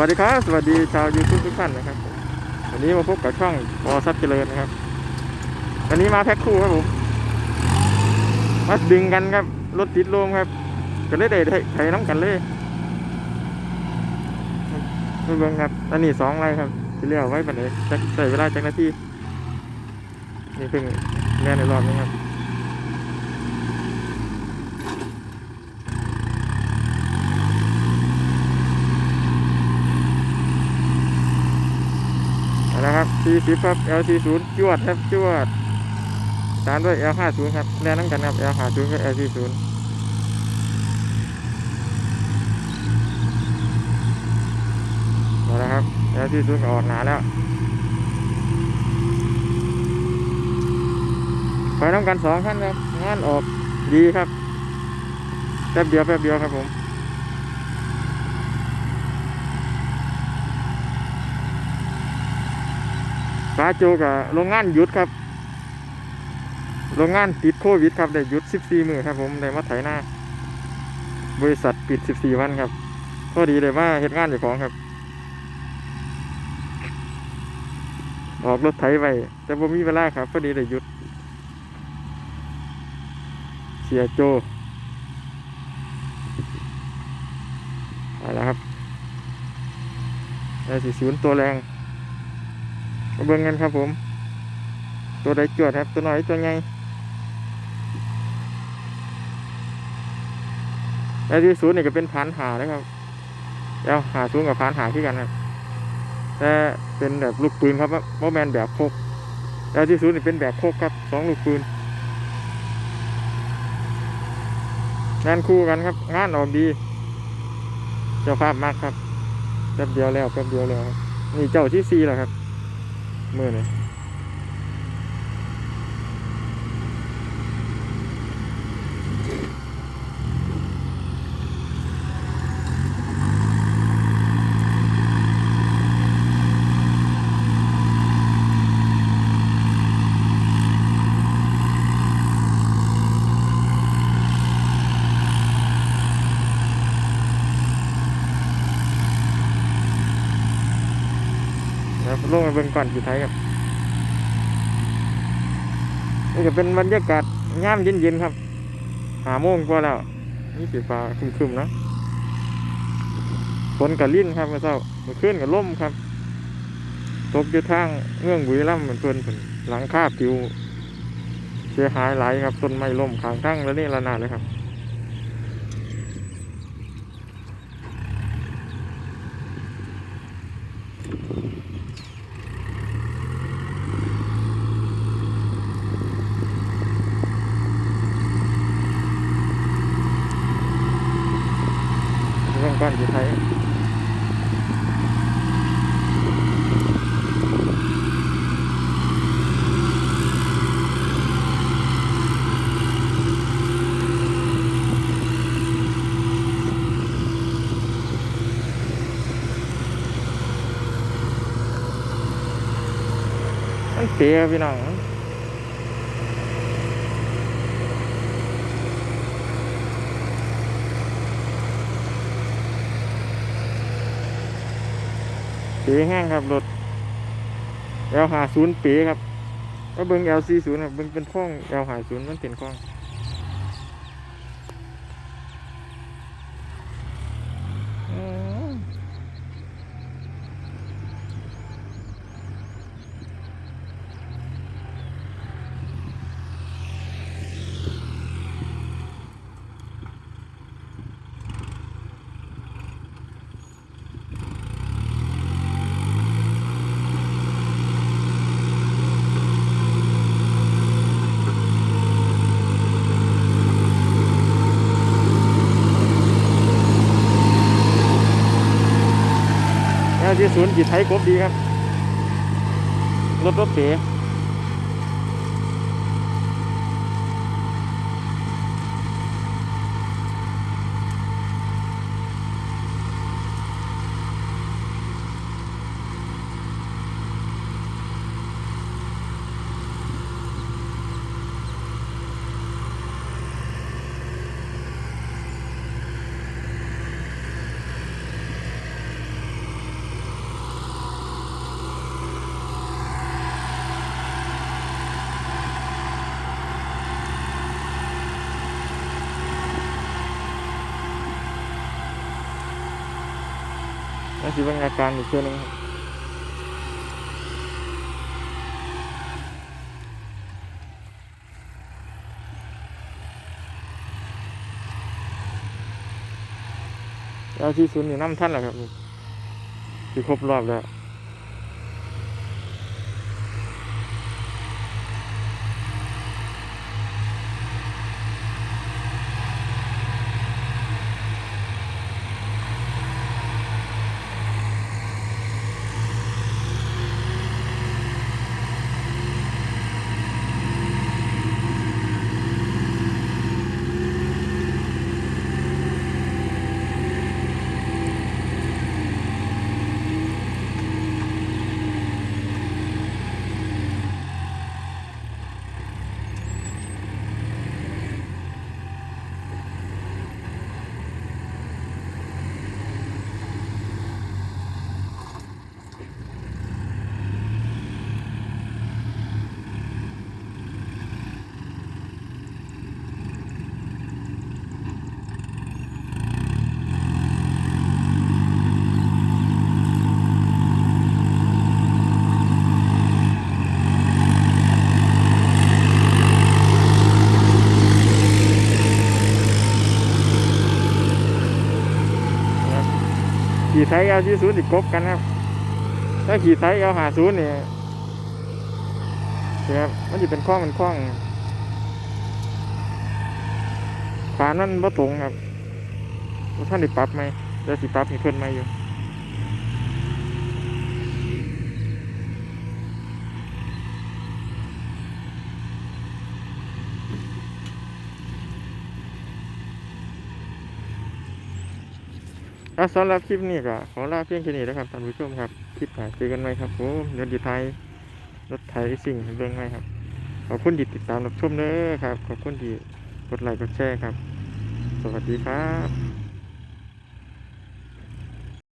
วัสดีครับ สวัสดีชาวยูทูบทุกท่านนะครับ วันนี้มาพบกับช่องปอซับเจริญนะครับ วันนี้มาแพ็คคู่ครับผมมาดึงกันครับ รถติดลมครับก็เลยได้ไถน้ำกันเลยมาเบิ่งครับ อันนี้สองไรครับที่เรียกไว้ปันไหนจะใส่เวลาจักนาทีนี่เพิ่งแล่ในรอบนี้ครับ เอาละครับ40 ครับ L40 จวดครับจวดตามด้วย L50 ครับแน่นั่งกันครับ L50 กับ L40 เอาละครับ L40 ออกหนาแล้วไปน้ำกันสองขั้นครับงานออกดีครับแป๊บเดียวแป๊บเดียวครับผม ปาโจกับโรงงานหยุดครับ โรงงานติดโควิดครับได้หยุด 14 มือครับผมได้มาไถหน้า บริษัทปิด 14 วันครับพอดีเลยว่าเหตุงานเจ้าของครับ ออกรถไถไปแต่ผมมีเวลาครับพอดีได้หยุด เสียโจเอาละครับได้สี่ศูนย์ตัวแรง มาเบิ่งกันครับผม ตัวใดจวดครับ ตัวน้อยตัวใหญ่ไอ้ที่ศูนย์นี่ก็เป็นพันหานะครับแล้วหาศูนย์กับพันหาที่กันครับแต่เป็นแบบลูกปืนครับโมแมนแบบโคกแล้วที่ศูนย์นี่เป็นแบบโคกครับสองลูกปืนงานคู่กันครับ งานออกดี เจ้าภาพมากครับแป๊บเดียวแล้วแป๊บเดียวแล้วนี่เจ้าที่ซีแล้วครับ มื ลงไปเบิ่งก่อนกี่ไทยครับนี่ก็เป็นบรรยากาศย่ามเย็นๆครับ หาโมงกว่าแล้ว นี่สีฟ้าคึมๆนะฝนกับลิ้นครับเมื่อเช้าเมื่อคืนกับล่มครับ ตกอยู่ทางเงื่องบุรีรัมย์เหมือนเพื่อนผนหลังคาปิว เสียหายหลายครับต้นไม้ล่มขางทั้งแล้วนี่ระนาดเลยครับ เรื่องก้อนกี่ไทย มัน เปียพี่น้องเปีแห้งครับรถ L หาศูนย์เปีครับก็เบิ้ง L สี่ศูนย์ครับเบิ้งเป็นข้อง L หาศูนย์มันเป็นข้องอืม แล้ว ที่ศูนย์จิตไทยกบดีครับ รถรถเป๋ แล้วสิเป็นอาการอีกเทื่อนึงครับแล้วที่ศูนย์นี่น้ำท่านแหละครับที่ครบรอบแล้ว นะครับ ขี่ไทยเอาที่ศูนย์ติดกบกันครับ ถ้าขี่ไทยเอาหาศูนย์เนี่ยครับมันจะเป็นคล้องเป็นคล้องฝานั่นบ่ตรงครับท่านได้ปรับไหมเดี๋ยวสิปรับให้เพื่อนไหมอยู่ อะสำหรับคลิปนี้ก็ขอลาเพียงแค่นี้นะครับท่านผู้ชมครับ คลิปหาเจอกันไหมครับผมเดี๋ยวดีไทยรถไทยสิ่งเบิ่งไหมครับ ขอบคุณที่ติดตามรับชมเด้อครับ ขอบคุณที่กดไลค์กดแชร์ครับ สวัสดีครับ